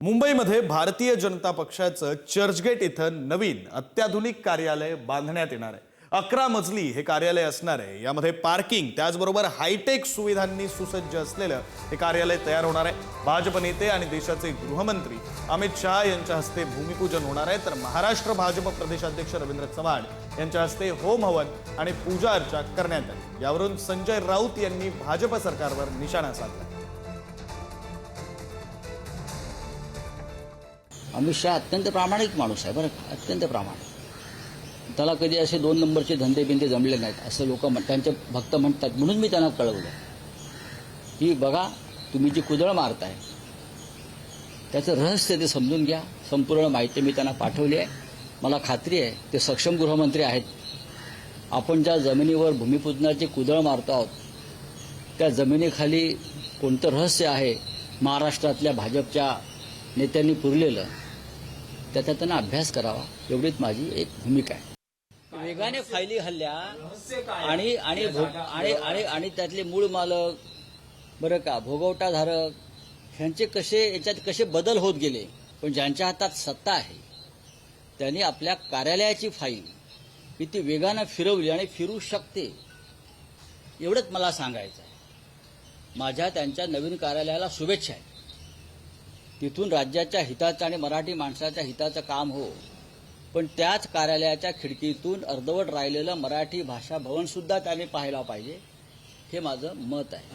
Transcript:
मुंबईमध्ये भारतीय जनता पक्षाचं चर्चगेट इथं नवीन अत्याधुनिक कार्यालय बांधण्यात येणार आहे. अकरा मजली हे कार्यालय असणार आहे. यामध्ये पार्किंग त्याचबरोबर हायटेक सुविधांनी सुसज्ज असलेलं हे कार्यालय तयार होणार आहे. भाजप नेते आणि देशाचे गृहमंत्री अमित शहा यांच्या हस्ते भूमिपूजन होणार आहे. तर महाराष्ट्र भाजप प्रदेशाध्यक्ष रवींद्र चव्हाण यांच्या हस्ते होम हवन आणि पूजा अर्चा करण्यात आली. यावरून संजय राऊत यांनी भाजप सरकारवर निशाणा साधला. अमित शहा अत्यंत प्रामाणिक माणूस आहे बरं का? अत्यंत प्रामाणिक. त्याला कधी असे दोन नंबरचे धंदे बिंदे जमले नाहीत असं लोक त्यांचे भक्त म्हणतात म्हणून मी त्यांना कळवलं. की बघा तुम्ही जी कुदळ मारताय त्याचं रहस्य ते समजून घ्या. संपूर्ण माहिती मी त्यांना पाठवली आहे. मला खात्री आहे ते सक्षम गृहमंत्री आहेत. आपण ज्या जमिनीवर भूमिपूजनाची कुदळ मारतो आहोत त्या जमिनीखाली कोणतं रहस्य आहे? महाराष्ट्रातल्या भाजपच्या नेत्यांनी पुरलेलं. त्याचा त्यांना अभ्यास करावा एवढीच माझी एक भूमिका आहे. वेगाने फायली हल्ल्या आणि आणि भो- आणि आणि आणि त्यातले मूळ मालक बरं का भोगवटाधारक ह्यांचे कसे याच्यात कसे बदल होत गेले? पण ज्यांच्या हातात सत्ता आहे त्यांनी आपल्या कार्यालयाची फाईल किती वेगानं फिरवली आणि फिरू शकते एवढंच मला सांगायचं आहे. माझ्या त्यांच्या नवीन कार्यालयाला शुभेच्छा आहेत. तिथून राज्याच्या हिताचं आणि मराठी माणसाच्या हिताचं काम हो. पण त्याच कार्यालयाच्या खिडकीतून अर्धवट राहिलेलं मराठी भाषा भवन सुद्धा त्याने पाहायला पाहिजे. हे माझं मत आहे.